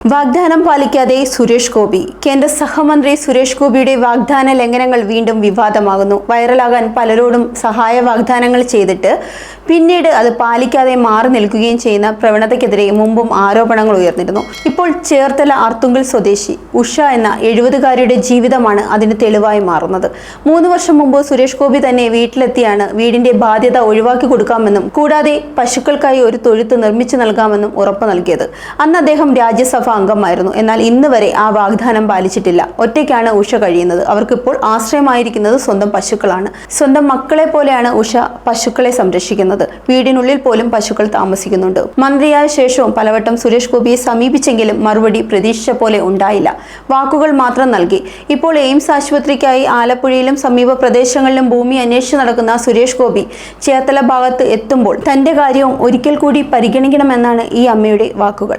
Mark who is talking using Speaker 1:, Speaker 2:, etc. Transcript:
Speaker 1: വാഗ്ദാനം പാലിക്കാതെ സുരേഷ് ഗോപി. കേന്ദ്ര സഹമന്ത്രി സുരേഷ് ഗോപിയുടെ വാഗ്ദാന ലംഘനങ്ങൾ വീണ്ടും വിവാദമാകുന്നു. വൈറലാകാൻ പലരോടും സഹായ വാഗ്ദാനങ്ങൾ ചെയ്തിട്ട് പിന്നീട് അത് പാലിക്കാതെ മാറി നിൽക്കുകയും ചെയ്യുന്ന പ്രവണതയ്ക്കെതിരെ മുമ്പും ആരോപണങ്ങൾ ഉയർന്നിരുന്നു. ഇപ്പോൾ ചേർത്തല അർത്തുങ്കൽ സ്വദേശി ഉഷ എന്ന എഴുപതുകാരിയുടെ ജീവിതമാണ് അതിന് തെളിവായി മാറുന്നത്. മൂന്ന് വർഷം മുമ്പ് സുരേഷ് ഗോപി തന്നെ വീട്ടിലെത്തിയാണ് വീടിന്റെ ബാധ്യത ഒഴിവാക്കി കൊടുക്കാമെന്നും കൂടാതെ പശുക്കൾക്കായി ഒരു തൊഴുത്ത് നിർമ്മിച്ചു നൽകാമെന്നും ഉറപ്പു നൽകിയത്. അന്ന് അദ്ദേഹം രാജ്യസഭ അംഗമായിരുന്നു. എന്നാൽ ഇന്ന് വരെ ആ വാഗ്ദാനം പാലിച്ചിട്ടില്ല. ഒറ്റയ്ക്കാണ് ഉഷ കഴിയുന്നത്. അവർക്കിപ്പോൾ ആശ്രയമായിരിക്കുന്നത് സ്വന്തം പശുക്കളാണ്. സ്വന്തം മക്കളെ പോലെയാണ് ഉഷ പശുക്കളെ സംരക്ഷിക്കുന്നത്. വീടിനുള്ളിൽ പോലും പശുക്കൾ താമസിക്കുന്നുണ്ട്. മന്ത്രിയായ ശേഷവും പലവട്ടം സുരേഷ് ഗോപിയെ സമീപിച്ചെങ്കിലും മറുപടി പ്രതീക്ഷിച്ച പോലെ ഉണ്ടായില്ല. വാക്കുകൾ മാത്രം നൽകി. ഇപ്പോൾ എയിംസ് ആശുപത്രിക്കായി ആലപ്പുഴയിലും സമീപ പ്രദേശങ്ങളിലും ഭൂമി അന്വേഷിച്ച് നടക്കുന്ന സുരേഷ് ഗോപി ചേർത്തല ഭാഗത്ത് എത്തുമ്പോൾ തന്റെ കാര്യവും ഒരിക്കൽ കൂടി പരിഗണിക്കണമെന്നാണ് ഈ അമ്മയുടെ വാക്കുകൾ.